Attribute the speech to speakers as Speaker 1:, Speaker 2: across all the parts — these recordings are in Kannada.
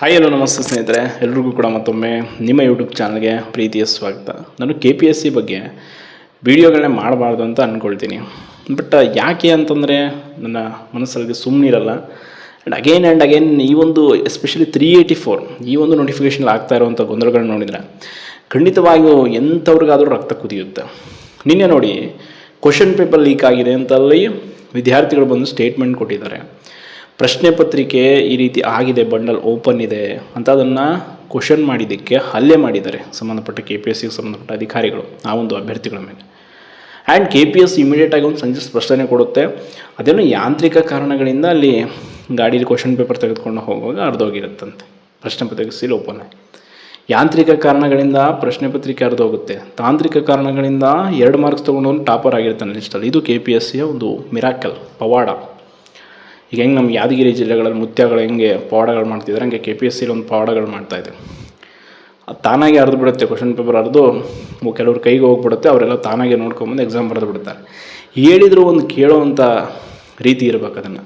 Speaker 1: ಹಾಯ್ ಹಲೋ ನಮಸ್ತೆ ಸ್ನೇಹಿತರೆ, ಎಲ್ರಿಗೂ ಕೂಡ ಮತ್ತೊಮ್ಮೆ ನಿಮ್ಮ ಯೂಟ್ಯೂಬ್ ಚಾನಲ್ಗೆ ಪ್ರೀತಿಯ ಸ್ವಾಗತ. ನಾನು ಕೆ ಪಿ ಎಸ್ ಸಿ ಬಗ್ಗೆ ವಿಡಿಯೋಗಳನ್ನ ಮಾಡಬಾರ್ದು ಅಂತ ಅಂದ್ಕೊಳ್ತೀನಿ ಬಟ್ ಯಾಕೆ ಅಂತಂದರೆ, ನನ್ನ ಮನಸ್ಸಲ್ಲಿ ಸುಮ್ಮನಿರಲ್ಲ ಆ್ಯಂಡ್ ಅಗೇನ್ ಆ್ಯಂಡ್ ಅಗೇನ್ ಈ ಒಂದು ಎಸ್ಪೆಷಲಿ ತ್ರೀ ಏಯ್ಟಿ ಫೋರ್ ಈ ಒಂದು ನೋಟಿಫಿಕೇಷನ್ ಆಗ್ತಾ ಇರುವಂಥ ಗೊಂದಲಗಳನ್ನ ನೋಡಿದರೆ, ಖಂಡಿತವಾಗಿಯೂ ಎಂಥವ್ರಿಗಾದರೂ ರಕ್ತ ಕುದಿಯುತ್ತೆ. ನಿನ್ನೆ ನೋಡಿ ಕ್ವಶನ್ ಪೇಪರ್ ಲೀಕ್ ಆಗಿದೆ ಅಂತಲ್ಲಿ ವಿದ್ಯಾರ್ಥಿಗಳು ಬಂದು ಸ್ಟೇಟ್ಮೆಂಟ್ ಕೊಟ್ಟಿದ್ದಾರೆ. ಪ್ರಶ್ನೆ ಪತ್ರಿಕೆ ಈ ರೀತಿ ಆಗಿದೆ, ಬಂಡಲ್ ಓಪನ್ ಇದೆ ಅಂತ ಅದನ್ನು ಕ್ವಶನ್ ಮಾಡಿದ್ದಕ್ಕೆ ಹಲ್ಲೆ ಮಾಡಿದ್ದಾರೆ ಸಂಬಂಧಪಟ್ಟ ಕೆ ಪಿ ಎಸ್ ಸಿಗೆ ಸಂಬಂಧಪಟ್ಟ ಅಧಿಕಾರಿಗಳು ಆ ಒಂದು ಅಭ್ಯರ್ಥಿಗಳ ಮೇಲೆ. ಆ್ಯಂಡ್ ಕೆ ಪಿ ಎಸ್ ಇಮಿಡಿಯೇಟಾಗಿ ಒಂದು ಸಂಜೆ ಸ್ಪಷ್ಟನೆ ಕೊಡುತ್ತೆ. ಅದೇನೋ ಯಾಂತ್ರಿಕ ಕಾರಣಗಳಿಂದ ಅಲ್ಲಿ ಗಾಡೀಲಿ ಕ್ವಶನ್ ಪೇಪರ್ ತೆಗೆದುಕೊಂಡು ಹೋಗುವಾಗ ಅರ್ಧೋಗಿರುತ್ತಂತೆ ಪ್ರಶ್ನೆ ಪತ್ರಿಕೆ ಸೀಲ್ ಓಪನ್ ಆಗಿ ಯಾಂತ್ರಿಕ ಕಾರಣಗಳಿಂದ ಪ್ರಶ್ನೆ ಪತ್ರಿಕೆ ಅರ್ಧೋಗುತ್ತೆ ತಾಂತ್ರಿಕ ಕಾರಣಗಳಿಂದ ಎರಡು ಮಾರ್ಕ್ಸ್ ತೊಗೊಂಡು ಟಾಪರ್ ಆಗಿರ್ತಾನೆ ಲಿಸ್ಟಲ್ಲಿ. ಇದು ಕೆ ಪಿ ಎಸ್ ಸಿಯ ಒಂದು ಮಿರಾಕಲ್, ಪವಾಡ. ಈಗ ಹೆಂಗೆ ನಮ್ಮ ಯಾದಗಿರಿ ಜಿಲ್ಲೆಗಳಲ್ಲಿ ಮುತ್ಯಗಳು ಹೆಂಗೆ ಪವಾಡಗಳು ಮಾಡ್ತಿದ್ದಾರೆ, ಹಂಗೆ ಕೆ ಪಿ ಎಸ್ ಸಿಲಿ ಒಂದು ಪವಾಡಗಳು ಮಾಡ್ತಾಯಿದೆ ಅದು ತಾನಾಗೆ ಅರ್ದು ಬಿಡುತ್ತೆ ಕ್ವಶನ್ ಪೇಪರ್ ಅರ್ದು ಕೆಲವ್ರ ಕೈಗೆ ಹೋಗ್ಬಿಡುತ್ತೆ, ಅವರೆಲ್ಲ ತಾನಾಗೆ ನೋಡ್ಕೊಂಬಂದು ಎಕ್ಸಾಮ್ ಬರೆದು ಬಿಡ್ತಾರೆ. ಹೇಳಿದ್ರು ಒಂದು ಕೇಳೋವಂಥ ರೀತಿ ಇರ್ಬೇಕು ಅದನ್ನು.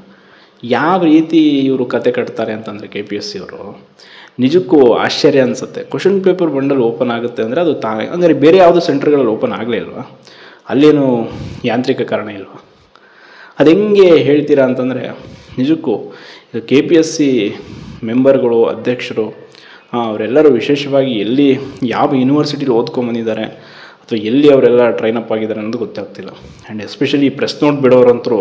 Speaker 1: ಯಾವ ರೀತಿ ಇವರು ಕತೆ ಕಟ್ತಾರೆ ಅಂತಂದರೆ ಕೆ ಪಿ ಎಸ್ ಸಿ ಅವರು, ನಿಜಕ್ಕೂ ಆಶ್ಚರ್ಯ ಅನಿಸುತ್ತೆ. ಕ್ವಶನ್ ಪೇಪರ್ ಬಂಡಲ್ ಓಪನ್ ಆಗುತ್ತೆ ಅಂದರೆ ಅದು ತಾನೇ ಅಂದರೆ ಬೇರೆ ಯಾವುದೋ ಸೆಂಟರ್ಗಳಲ್ಲಿ ಓಪನ್ ಆಗಲೇ ಇಲ್ವಾ? ಅಲ್ಲೇನು ಯಾಂತ್ರಿಕ ಕಾರಣ ಇಲ್ವಾ? ಅದು ಹೆಂಗೆ ಹೇಳ್ತೀರಾ ಅಂತಂದರೆ ನಿಜಕ್ಕೂ ಕೆ ಪಿ ಎಸ್ ಸಿ ಮೆಂಬರ್ಗಳು, ಅಧ್ಯಕ್ಷರು ಅವರೆಲ್ಲರೂ ವಿಶೇಷವಾಗಿ ಎಲ್ಲಿ ಯಾವ ಯೂನಿವರ್ಸಿಟಿಲಿ ಓದ್ಕೊಂಬಂದಿದ್ದಾರೆ ಅಥವಾ ಎಲ್ಲಿ ಅವರೆಲ್ಲ ಟ್ರೈನ್ ಅಪ್ ಆಗಿದ್ದಾರೆ ಅನ್ನೋದು ಗೊತ್ತಾಗ್ತಿಲ್ಲ. ಆ್ಯಂಡ್ ಎಸ್ಪೆಷಲಿ ಪ್ರೆಸ್ ನೋಟ್ ಬಿಡೋರಂತರೂ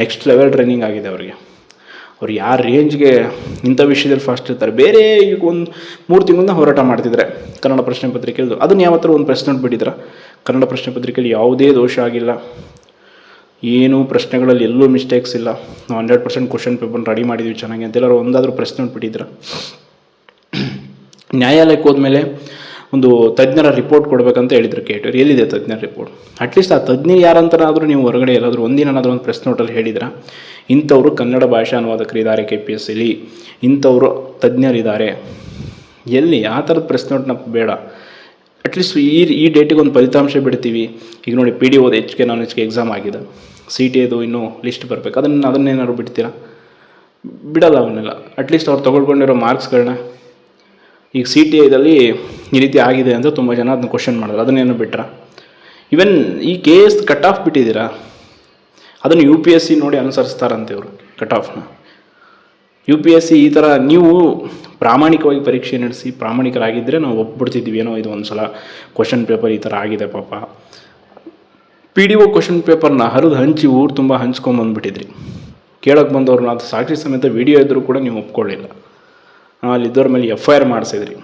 Speaker 1: ನೆಕ್ಸ್ಟ್ ಲೆವೆಲ್ ಟ್ರೈನಿಂಗ್ ಆಗಿದೆ ಅವರಿಗೆ. ಅವ್ರು ಯಾವ ರೇಂಜ್ಗೆ ಇಂಥ ವಿಷಯದಲ್ಲಿ ಫಾಸ್ಟ್ ಇರ್ತಾರೆ, ಬೇರೆ ಈಗ ಒಂದು ಮೂರು ತಿಂಗಳಿಂದ ಹೋರಾಟ ಮಾಡ್ತಿದ್ದಾರೆ. ಕನ್ನಡ ಪ್ರಶ್ನೆ ಪತ್ರಿಕೆದು ಅದನ್ನು ಯಾವತ್ತರ ಒಂದು ಪ್ರೆಸ್ ನೋಟ್ ಬಿಟ್ಟಿದ್ರ ಕನ್ನಡ ಪ್ರಶ್ನೆ ಪತ್ರಿಕೆಯಲ್ಲಿ ಯಾವುದೇ ದೋಷ ಆಗಿಲ್ಲ. ಏನು ಪ್ರಶ್ನೆಗಳಲ್ಲಿ ಎಲ್ಲೂ ಮಿಸ್ಟೇಕ್ಸ್ ಇಲ್ಲ. ನಾವು hundred percent question paper ready ಮಾಡಿದ್ವಿ ಚೆನ್ನಾಗಿ ಅಂತೆಲ್ಲರೂ ಒಂದಾದರೂ ಪ್ರಶ್ನೆ ಬಿಟ್ಟಿದ್ರ. ನ್ಯಾಯಾಲಯಕ್ಕೆ ಹೋದ್ಮೇಲೆ ಒಂದು ತಜ್ಞರ ರಿಪೋರ್ಟ್ ಕೊಡಬೇಕಂತ ಹೇಳಿದ್ರು ಕೇಟರ್ ಎಲ್ಲಿದೆ ತಜ್ಞರ ರಿಪೋರ್ಟ್ ಅಟ್ಲೀಸ್ಟ್ ಆ ತಜ್ಞ ಯಾರಂತನಾದರೂ ನೀವು ಹೊರಗಡೆ ಎಲ್ಲಾದರೂ ಒಂದಿನಾದರೂ ಒಂದು ಪ್ರೆಸ್ ನೋಟಲ್ಲಿ ಹೇಳಿದ್ರ, ಇಂಥವರು ಕನ್ನಡ ಭಾಷಾ ಅನುವಾದಕರಿದ್ದಾರೆ ಕೆ ಪಿ ಎಸ್ ಇಲ್ಲಿ ಇಂಥವರು ತಜ್ಞರಿದ್ದಾರೆ. ಎಲ್ಲಿ? ಆ ಥರದ ಪ್ರೆಸ್ ನೋಟ್ನ ಬೇಡ. ಅಟ್ಲೀಸ್ಟ್ ಈ ಈ ಡೇಟಿಗೆ ಒಂದು ಫಲಿತಾಂಶ ಬಿಡ್ತೀವಿ. ಈಗ ನೋಡಿ ಪಿ ಡಿ ಓದು H K non H K exam ಆಗಿದೆ. ಸಿ ಟಿ ಎದು ಇನ್ನೂ ಲಿಸ್ಟ್ ಬರಬೇಕು. ಅದನ್ನು ಅದನ್ನೇನಾದ್ರು ಬಿಡ್ತೀರಾ? ಬಿಡಲ್ಲ ಅವನ್ನೆಲ್ಲ ಅಟ್ಲೀಸ್ಟ್ ಅವ್ರು ತೊಗೊಳ್ಕೊಂಡಿರೋ ಮಾರ್ಕ್ಸ್ಗಳನ್ನ ಈಗ ಸಿ ಟಿ ಐದಲ್ಲಿ ಈ ರೀತಿ ಆಗಿದೆ ಅಂತ ತುಂಬ ಜನ ಅದನ್ನ ಕ್ವಶನ್ ಮಾಡಿದ್ರು. ಅದನ್ನೇನು ಬಿಟ್ರ? ಈವನ್ ಈ ಕೆ ಎಸ್ ಕಟ್ ಆಫ್ ಬಿಟ್ಟಿದ್ದೀರಾ? ಅದನ್ನು ಯು ಪಿ ಎಸ್ ಸಿ ನೋಡಿ ಅನುಸರಿಸ್ತಾರಂತೆ ಇವರು ಕಟ್ ಆಫ್ನ ಯು ಪಿ ಎಸ್ ಸಿ ಈ ಥರ ನೀವು ಪ್ರಾಮಾಣಿಕವಾಗಿ ಪರೀಕ್ಷೆ ನಡೆಸಿ ಪ್ರಾಮಾಣಿಕರಾಗಿದ್ದರೆ ನಾವು ಒಪ್ಬಿಡ್ತಿದ್ವಿ ಏನೋ ಇದು ಒಂದು ಸಲ ಕ್ವಶನ್ ಪೇಪರ್ ಈ ಥರ ಆಗಿದೆ ಪಾಪ. ಪಿ ಡಿ ಒ ಕ್ವಶನ್ ಪೇಪರ್ನ ಹರಿದು ಹಂಚಿ ಊರು ತುಂಬ ಹಂಚ್ಕೊಂಬಂದ್ಬಿಟ್ಟಿದ್ರಿ ಕೇಳೋಕ್ಕೆ ಬಂದವ್ರನ್ನ ಅದು ಸಾಕ್ಷಿ ಸಮೇತ ವಿಡಿಯೋ ಇದ್ದರೂ ಕೂಡ ನೀವು ಒಪ್ಕೊಳ್ಳಿಲ್ಲ. ಅಲ್ಲಿದ್ದವ್ರ ಮೇಲೆ ಎಫ್ ಐ ಆರ್ ಮಾಡಿಸಿದ್ರಿ.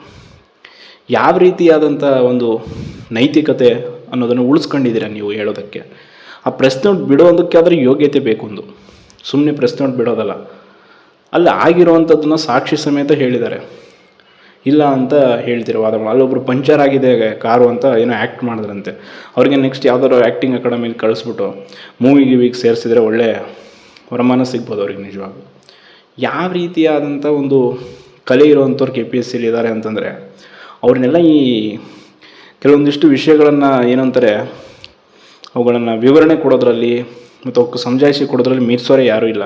Speaker 1: ಯಾವ ರೀತಿಯಾದಂಥ ಒಂದು ನೈತಿಕತೆ ಅನ್ನೋದನ್ನು ಉಳಿಸ್ಕೊಂಡಿದ್ದೀರಾ ನೀವು ಹೇಳೋದಕ್ಕೆ? ಆ ಪ್ರೆಸ್ ನೋಟ್ ಬಿಡೋದಕ್ಕೆ ಆದರೆ ಯೋಗ್ಯತೆ ಬೇಕೊಂದು ಸುಮ್ಮನೆ ಪ್ರೆಸ್ ನೋಟ್ ಬಿಡೋದಲ್ಲ. ಅಲ್ಲಿ ಆಗಿರುವಂಥದ್ದನ್ನು ಸಾಕ್ಷಿ ಸಮೇತ ಹೇಳಿದ್ದಾರೆ. ಇಲ್ಲ ಅಂತ ಹೇಳ್ತಿರೋ ವಾದಗಳು. ಅಲ್ಲೊಬ್ರು ಪಂಚರ್ ಆಗಿದೆ, ಕಾರು ಅಂತ ಏನೋ ಆ್ಯಕ್ಟ್ ಮಾಡಿದ್ರಂತೆ. ಅವ್ರಿಗೆ ನೆಕ್ಸ್ಟ್ ಯಾವ್ದಾದ್ರು ಆ್ಯಕ್ಟಿಂಗ್ ಅಕಾಡೆಮಿಲಿ ಕಳಿಸ್ಬಿಟ್ಟು ಮೂವಿ ಗಿವಿಗೆ ಸೇರಿಸಿದ್ರೆ ಒಳ್ಳೆ ವರಮಾನ ಸಿಗ್ಬೋದು ಅವ್ರಿಗೆ ನಿಜವಾಗ್ಲೂ. ಯಾವ ರೀತಿಯಾದಂಥ ಒಂದು ಕಲೆ ಇರುವಂಥವ್ರು ಕೆ ಪಿ ಎಸ್ ಸಿಲಿ ಇದ್ದಾರೆ ಅಂತಂದರೆ, ಅವ್ರನ್ನೆಲ್ಲ ಈ ಕೆಲವೊಂದಿಷ್ಟು ವಿಷಯಗಳನ್ನು ಏನಂತಾರೆ, ಅವುಗಳನ್ನು ವಿವರಣೆ ಕೊಡೋದ್ರಲ್ಲಿ ಮತ್ತು ಅವಕ್ಕೆ ಸಂಜಾಯಿಸಿ ಕೊಡೋದ್ರಲ್ಲಿ ಮೀರಿಸೋರೆ ಯಾರೂ ಇಲ್ಲ.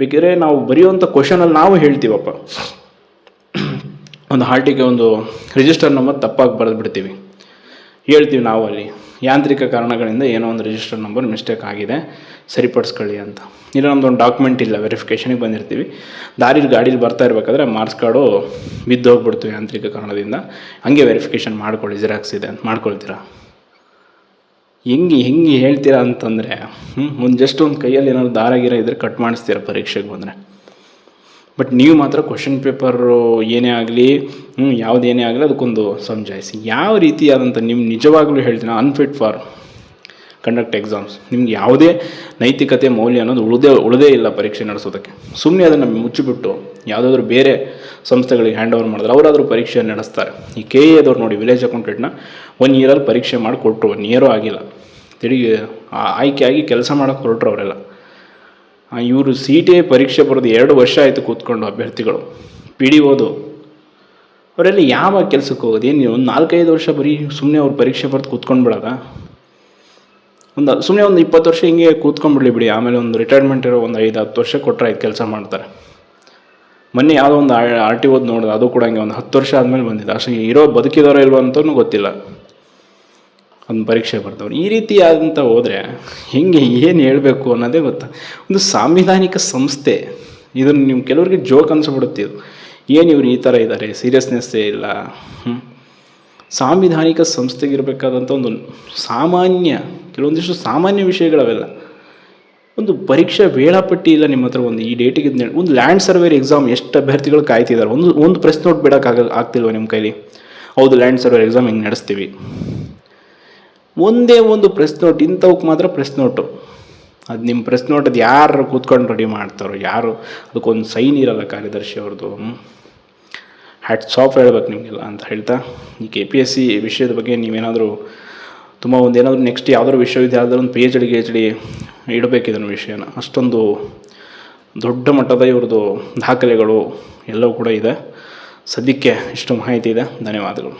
Speaker 1: ಬೇಕಿದ್ರೆ ನಾವು ಬರೆಯುವಂಥ ಕ್ವಶನಲ್ಲಿ ನಾವು ಹೇಳ್ತೀವಪ್ಪ. ಒಂದು ಹಾರ್ಟಿಗೆ ಒಂದು ರಿಜಿಸ್ಟರ್ ನಂಬರ್ ತಪ್ಪಾಗಿ ಬರೆದು ಬಿಡ್ತೀವಿ ಹೇಳ್ತೀವಿ ನಾವು ಅಲ್ಲಿ. ಯಾಂತ್ರಿಕ ಕಾರಣಗಳಿಂದ ಏನೋ ಒಂದು ರಿಜಿಸ್ಟರ್ ನಂಬರ್ ಮಿಸ್ಟೇಕ್ ಆಗಿದೆ, ಸರಿಪಡಿಸ್ಕೊಳ್ಳಿ ಅಂತ. ಇಲ್ಲ, ನಮ್ದು ಒಂದು ಡಾಕ್ಯುಮೆಂಟ್ ಇಲ್ಲ ವೆರಿಫಿಕೇಷನಿಗೆ ಬಂದಿರ್ತೀವಿ. ದಾರಿಲಿ ಗಾಡೀಲಿ ಬರ್ತಾ ಇರಬೇಕಾದ್ರೆ ಮಾರ್ಕ್ಸ್ ಕಾರ್ಡು ಬಿದ್ದು ಹೋಗ್ಬಿಡ್ತು ಯಾಂತ್ರಿಕ ಕಾರಣದಿಂದ. ಹಂಗೆ ವೆರಿಫಿಕೇಷನ್ ಮಾಡ್ಕೊಳ್ಳಿ ಜಿರಾಕ್ಸ್ ಇದೆ ಅಂತ. ಮಾಡ್ಕೊಳ್ತೀರಾ? ಹೆಂಗೆ ಹೆಂಗೆ ಹೇಳ್ತೀರಾ ಅಂತಂದರೆ ಹ್ಞೂ ಒಂದು ಜಸ್ಟ್ ಒಂದು ಕೈಯಲ್ಲಿ ಏನಾದ್ರು ದಾರ ಗೀರ ಇದ್ದರೆ ಕಟ್ ಮಾಡಿಸ್ತೀರ ಪರೀಕ್ಷೆಗೆ ಬಂದರೆ. ಬಟ್ ನೀವು ಮಾತ್ರ ಕ್ವಶನ್ ಪೇಪರು ಏನೇ ಆಗಲಿ ಹ್ಞೂ ಯಾವುದೇನೇ ಆಗಲಿ ಅದಕ್ಕೊಂದು ಸಮಜಾಯಿಸಿ. ಯಾವ ರೀತಿಯಾದಂಥ ನಿಮ್ಮ ನಿಜವಾಗ್ಲೂ ಹೇಳ್ತೀನಿ ಅನ್ಫಿಟ್ ಫಾರ್ ಕಂಡಕ್ಟ್ ಎಕ್ಸಾಮ್ಸ್ ನಿಮ್ಗೆ ಯಾವುದೇ ನೈತಿಕತೆ, ಮೌಲ್ಯ ಅನ್ನೋದು ಉಳದೇ ಉಳದೇ ಇಲ್ಲ ಪರೀಕ್ಷೆ ನಡೆಸೋದಕ್ಕೆ. ಸುಮ್ಮನೆ ಅದನ್ನು ಮುಚ್ಚಿಬಿಟ್ಟು ಯಾವುದಾದ್ರೂ ಬೇರೆ ಸಂಸ್ಥೆಗಳಿಗೆ ಹ್ಯಾಂಡ್ ಓವರ್ ಮಾಡಿದ್ರೆ ಅವರಾದರೂ ಪರೀಕ್ಷೆ ನಡೆಸ್ತಾರೆ. ಈ ಕೆ ಎದವ್ರು ನೋಡಿ ವಿಲೇಜ್ ಅಕೌಂಟೆಂಟ್ನ ಒನ್ ಇಯರಲ್ಲಿ ಪರೀಕ್ಷೆ ಮಾಡಿ ಕೊಟ್ಟರು ಒನ್ ಇಯರೂ ಆಗಿಲ್ಲ. ತಿರುಗಿ ಆಯ್ಕೆಯಾಗಿ ಕೆಲಸ ಮಾಡೋಕ್ಕೆ ಹೊರಟ್ರು ಅವರೆಲ್ಲ. ಇವರು ಸಿ ಟಿ ಐ ಪರೀಕ್ಷೆ ಬರೋದು ಎರಡು ವರ್ಷ ಆಯಿತು ಕೂತ್ಕೊಂಡು ಅಭ್ಯರ್ಥಿಗಳು. ಪಿ ಡಿ ಓದು ಅವರೆಲ್ಲ ಯಾವ ಕೆಲಸಕ್ಕೆ ಹೋಗೋದು? ಏನು ಒಂದು ನಾಲ್ಕೈದು ವರ್ಷ ಬರೀ ಸುಮ್ಮನೆ ಅವ್ರು ಪರೀಕ್ಷೆ ಬರೆದು ಕೂತ್ಕೊಂಡು ಬಿಡೋದ? ಒಂದು ಸುಮ್ಮನೆ ಒಂದು ಇಪ್ಪತ್ತು ವರ್ಷ ಹಿಂಗೆ ಕೂತ್ಕೊಂಡ್ಬಿಡ್ಲಿ ಬಿಡಿ. ಆಮೇಲೆ ಒಂದು ರಿಟೈರ್ಮೆಂಟ್ ಇರೋ ಒಂದು ಐದು ಹತ್ತು ವರ್ಷ ಕೊಟ್ಟರೆ ಆಯ್ತು ಕೆಲಸ ಮಾಡ್ತಾರೆ. ಮೊನ್ನೆ ಯಾವುದೋ ಒಂದು ಆರ್ ಟಿ ಓದ್ ನೋಡಿದೆ, ಅದು ಕೂಡ ಹಂಗೆ ಒಂದು ಹತ್ತು ವರ್ಷ ಆದಮೇಲೆ ಬಂದಿದೆ. ಅಷ್ಟು, ಇರೋ ಬದುಕಿದಾರೋ ಇಲ್ವೋ ಅಂತಲೂ ಗೊತ್ತಿಲ್ಲ. ಒಂದು ಪರೀಕ್ಷೆ ಬರ್ತವ್ರು ಈ ರೀತಿ ಆದಂತ ಹೋದರೆ ಹೆಂಗೆ ಏನು ಹೇಳಬೇಕು ಅನ್ನೋದೇ ಗೊತ್ತಾ? ಒಂದು ಸಾಂವಿಧಾನಿಕ ಸಂಸ್ಥೆ, ಇದನ್ನು ನೀವು ಕೆಲವರಿಗೆ ಜೋಕ್ ಅನ್ಸಿಬಿಡುತ್ತೆ ಇದು. ಏನು ಇವ್ರು ಈ ಥರ ಇದ್ದಾರೆ ಸೀರಿಯಸ್ನೆಸ್ಸೇ ಇಲ್ಲ. ಸಾಂವಿಧಾನಿಕ ಸಂಸ್ಥೆಗಿರಬೇಕಾದಂಥ ಒಂದು ಸಾಮಾನ್ಯ, ಕೆಲವೊಂದಿಷ್ಟು ಸಾಮಾನ್ಯ ವಿಷಯಗಳವೆಲ್ಲ. ಒಂದು ಪರೀಕ್ಷಾ ವೇಳಾಪಟ್ಟಿ ಇಲ್ಲ ನಿಮ್ಮ ಹತ್ರ ಒಂದು ಈ ಡೇಟಿಗೆ ಒಂದು ಲ್ಯಾಂಡ್ ಸರ್ವೇರ್ ಎಕ್ಸಾಮ್ ಎಷ್ಟು ಅಭ್ಯರ್ಥಿಗಳು ಕಾಯ್ತಿದ್ದಾರೆ ಒಂದು ಒಂದು ಪ್ರಶ್ನೆ ನೋಟ್ ಬಿಡೋಕ್ಕಾಗ ಆಗ್ತಿಲ್ವ ನಿಮ್ಮ ಕೈಲಿ? ಹೌದು ಲ್ಯಾಂಡ್ ಸರ್ವೇರ್ ಎಕ್ಸಾಮ್ ಹಿಂಗೆ ನಡೆಸ್ತೀವಿ? ಒಂದೇ ಒಂದು ಪ್ರೆಸ್ ನೋಟ್ ಇಂಥವಕ್ಕೆ ಮಾತ್ರ ಪ್ರೆಸ್ ನೋಟು ಅದು ನಿಮ್ಮ ಪ್ರೆಸ್ ನೋಟ್ ಅದು ಯಾರು ಕೂತ್ಕೊಂಡು ರೆಡಿ ಮಾಡ್ತಾರೋ, ಯಾರು? ಅದಕ್ಕೊಂದು ಸೈನ್ ಇರಲ್ಲ ಕಾರ್ಯದರ್ಶಿ ಅವ್ರದ್ದು ಹ್ಯಾಟ್ಸ್ ಆಫ್ ಹೇಳ್ಬೇಕು ನಿಮಗೆಲ್ಲ ಅಂತ ಹೇಳ್ತಾ, ಈ ಕೆ ಪಿ ಎಸ್ ಸಿ ವಿಷಯದ ಬಗ್ಗೆ ನೀವೇನಾದರೂ ತುಂಬ ಒಂದು ಏನಾದರೂ ನೆಕ್ಸ್ಟ್ ಯಾವ್ದಾದ್ರು ವಿಶ್ವವಿದ್ಯಾಲಯದಲ್ಲಿ ಒಂದು ಪಿ ಎಚ್ ಡಿ ಗೆ ಎಚ್ ಡಿ ಇಡಬೇಕು ಇದನ್ನು ವಿಷಯನ. ಅಷ್ಟೊಂದು ದೊಡ್ಡ ಮಟ್ಟದ ಇವ್ರದ್ದು ದಾಖಲೆಗಳು ಎಲ್ಲವೂ ಕೂಡ ಇದೆ. ಸದ್ಯಕ್ಕೆ ಇಷ್ಟು ಮಾಹಿತಿ ಇದೆ. ಧನ್ಯವಾದಗಳು.